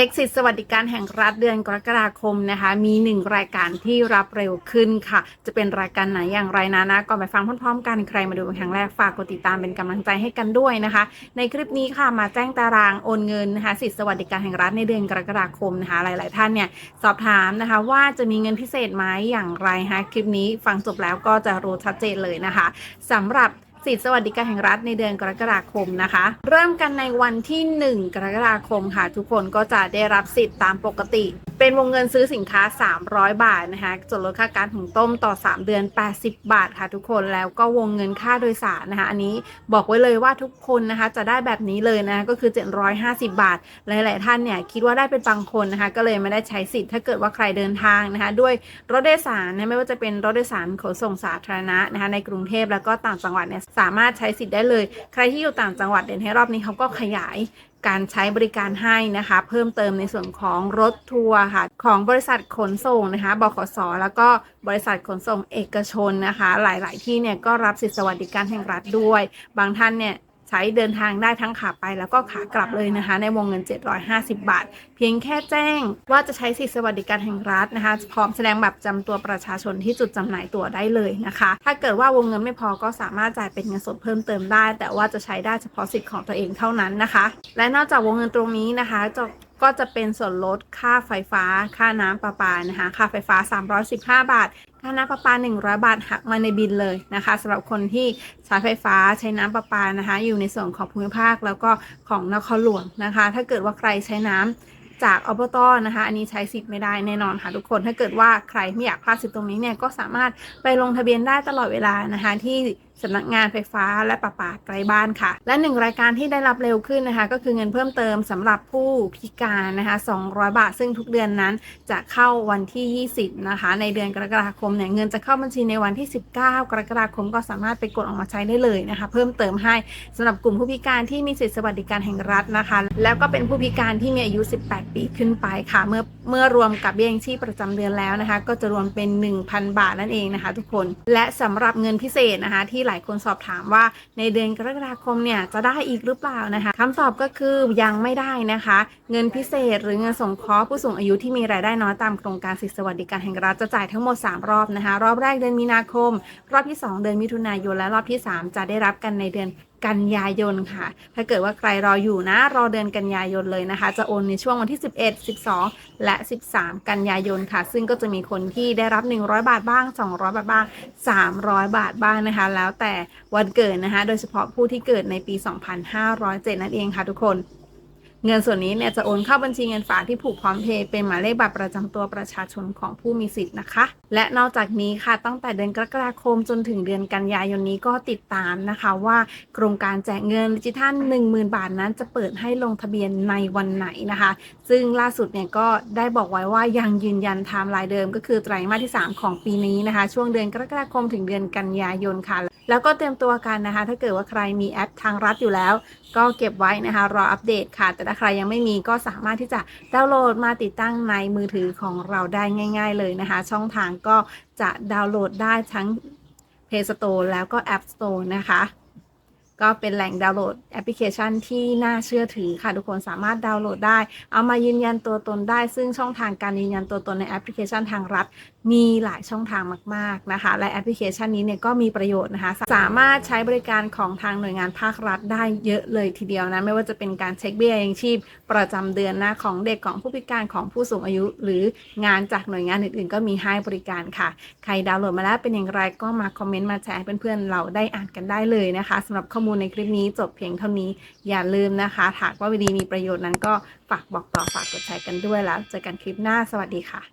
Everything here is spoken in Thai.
ช็คสิทธิสวัสดิการแห่งรัฐเดือนกรกฎาคมนะคะ มีหนึ่งรายการที่รับเร็วขึ้นค่ะ จะเป็นรายการไหนอย่างไรนะนะก่อนไปฟังพร้อมๆ กันใครมาดูเป็นครั้งแรกฝากกดติดตามเป็นกำลังใจให้กันด้วยนะคะ ในคลิปนี้ค่ะมาแจ้งตารางโอนเงินนะคะสิทธิสวัสดิการแห่งรัฐในเดือนกรกฎาคมนะคะ หลาย ๆ ท่านเนี่ยสอบถามนะคะ ว่าจะมีเงินพิเศษไหมอย่างไรฮะคลิปนี้ฟังจบแล้วก็จะรู้ชัดเจนเลยนะคะสำหรับ สิทธิสวัสดิการแห่งรัฐในเดือนกรกฎาคมนะคะ เริ่มกันในวันที่ 1 กรกฎาคมค่ะ ทุกคนก็จะได้รับสิทธิ์ตามปกติ เป็นวงเงินซื้อสินค้า 300 บาทนะคะส่วนลดค่าการหุงต้มต่อ 3 เดือน 80 บาทค่ะทุกคนแล้วก็วงเงินค่าโดยสารนะคะ อันนี้บอกไว้เลยว่าทุกคนนะคะจะได้แบบนี้เลยนะก็คือ 750 บาท หลาย ๆ ท่านเนี่ยคิดว่าได้เป็นบางคนนะคะ ก็เลยไม่ได้ใช้สิทธิ์ถ้าเกิดว่าใครเดินทางนะคะ ด้วยรถโดยสารนะไม่ว่าจะเป็นรถโดยสารขนส่งสาธารณะนะคะ ในกรุงเทพแล้วก็ต่างจังหวัดเนี่ยสามารถใช้สิทธิ์ได้เลย ใครที่อยู่ต่างจังหวัดเด่นให้รอบนี้เขาก็ขยาย การใช้บริการให้นะคะ เพิ่มเติมในส่วนของรถทัวร์ค่ะของบริษัทขนส่งนะคะบขสแล้วก็บริษัทขนส่งเอกชนนะคะ หลาย ๆ ที่เนี่ยก็รับสิทธิสวัสดิการแห่งรัฐด้วย บางท่านเนี่ย ใช้เดินทางได้ทั้งขาไปแล้วก็ขากลับเลยนะคะ ในวงเงิน 750 บาท เพียงแค่แจ้งว่าจะใช้สิทธิสวัสดิการแห่งรัฐนะคะ พร้อมแสดงบัตรจำตัวประชาชนที่จุดจำหน่ายตั๋วได้เลยนะคะ ถ้าเกิดว่าวงเงินไม่พอก็สามารถจ่ายเป็นเงินสดเพิ่มเติมได้ แต่ว่าจะใช้ได้เฉพาะสิทธิ์ของตัวเองเท่านั้นนะคะ และนอกจากวงเงินตรงนี้นะคะจะ ก็จะเป็นส่วนลดค่าไฟฟ้า ค่าน้ำประปานะคะ ค่าไฟฟ้า 315 บาท ค่าน้ำประปา 100 บาทหักมาในบินเลยนะคะสำหรับคนที่ใช้ไฟฟ้าใช้น้ำประปานะคะ อยู่ในส่วนของภูมิภาคแล้วก็ของนครหลวงนะคะ ถ้าเกิดว่าใครใช้น้ำจากอบตนะคะ อันนี้ใช้สิทธิ์ไม่ได้แน่นอนค่ะทุกคน ถ้าเกิดว่าใครไม่อยากพลาดสิทธิ์ตรงนี้เนี่ยก็สามารถไปลงทะเบียนได้ตลอดเวลานะคะ ที่สำนักงานไฟฟ้าและประปาใกล้บ้านค่ะ และหนึ่งรายการที่ได้รับเร็วขึ้นนะคะ ก็คือเงินเพิ่มเติมสำหรับผู้พิการนะคะ200 บาท ซึ่งทุกเดือนนั้นจะเข้าวันที่ 20 นะคะ ในเดือนกรกฎาคมเนี่ยเงินจะเข้าบัญชีในวันที่ 19 กรกฎาคมก็สามารถไปกดออกมาใช้ได้เลยนะคะ เพิ่มเติมให้สำหรับกลุ่มผู้พิการที่มีสิทธิสวัสดิการแห่งรัฐนะคะ แล้วก็เป็นผู้พิการที่มีอายุ 18 ปีขึ้นไปค่ะเมื่อ เมื่อรวมกับเบี้ยยังชีพประจำเดือนแล้วนะคะ ก็จะรวมเป็น 1,000 บาทนั่นเองนะคะทุกคนและสำหรับเงินพิเศษนะคะ ที่หลายคนสอบถามว่าในเดือนกรกฎาคมเนี่ยจะได้อีกหรือเปล่านะคะคำตอบก็คือยังไม่ได้นะคะ เงินพิเศษหรือเงินสงเคราะห์ผู้สูงอายุที่มีรายได้น้อยตามโครงการสิทธิสวัสดิการแห่งรัฐจะจ่ายทั้งหมด 3 รอบนะคะ รอบแรกเดือนมีนาคม รอบที่ 2 เดือนมิถุนายนและรอบที่ 3 จะได้รับกันในเดือนกันยายนค่ะ ถ้าเกิดว่าใครรออยู่นะ รอเดือนกันยายนเลยนะคะ จะโอนในช่วงวันที่ 11 12 และ 13 กันยายนค่ะ ซึ่งก็จะมีคนที่ได้รับ 100 บาทบ้าง 200 บาทบ้าง 300 บาทบ้างนะคะ แล้วแต่วันเกิดนะคะ โดยเฉพาะผู้ที่เกิดในปี 2507 นั่นเองค่ะทุกคน เงินส่วนนี้เนี่ยจะโอนเข้าบัญชีเงินฝากที่ผูกพร้อมเพย์เป็นหมายเลขบัตรประจำตัวประชาชนของผู้มีสิทธิ์นะคะ และนอกจากนี้ค่ะตั้งแต่เดือนกรกฎาคมจนถึงเดือนกันยายนนี้ก็ติดตามนะคะว่าโครงการแจกเงินดิจิทัล 10,000 บาทนั้นจะเปิดให้ลงทะเบียนในวันไหนนะคะ ซึ่งล่าสุดเนี่ยก็ได้บอกไว้ว่ายังยืนยันไทม์ไลน์เดิม ก็คือไตรมาสที่ 3 ของปีนี้นะคะ ช่วงเดือนกรกฎาคมถึงเดือนกันยายนค่ะ แล้วก็เตรียมตัวกันนะคะ ถ้าเกิดว่าใครมีแอปทางรัฐอยู่แล้วก็เก็บไว้นะคะ รออัปเดตค่ะ แต่ถ้าใครยังไม่มีก็สามารถที่จะดาวน์โหลดมาติดตั้งในมือถือของเราได้ง่าย ๆ เลยนะคะ ช่องทางก็จะดาวน์โหลดได้ทั้ง Play Store แล้วก็ App Store นะคะ ก็เป็นแหล่งดาวน์โหลดแอปพลิเคชันที่น่าเชื่อถือค่ะทุกคนสามารถดาวน์โหลดได้ เอามายืนยันตัวตนได้ ซึ่งช่องทางการยืนยันตัวตนในแอปพลิเคชันทางรัฐ มีหลายช่องทางมาก ๆนะคะ และแอปพลิเคชันนี้เนี่ยก็มีประโยชน์นะคะ สามารถใช้บริการของทางหน่วยงานภาครัฐได้เยอะเลยทีเดียวนะ ไม่ว่าจะเป็นการเช็คเบี้ยยังชีพ ประจำเดือนนะของเด็กของผู้พิการของผู้สูงอายุ หรืองานจากหน่วยงานอื่น ๆ ก็มีให้บริการค่ะ ใครดาวน์โหลดมาแล้วเป็นอย่างไรก็มาคอมเมนต์มาแชร์ให้เพื่อนๆเราได้อ่านกันได้เลยนะคะสำหรับข้อมูลมูลในคลิปนี้จบเพียงเท่านี้อย่าลืมนะคะหากว่าวิดีมีประโยชน์นั้นก็ฝากบอกต่อฝากกดแชร์กันด้วยแล้วเจอกันคลิปหน้าสวัสดีค่ะ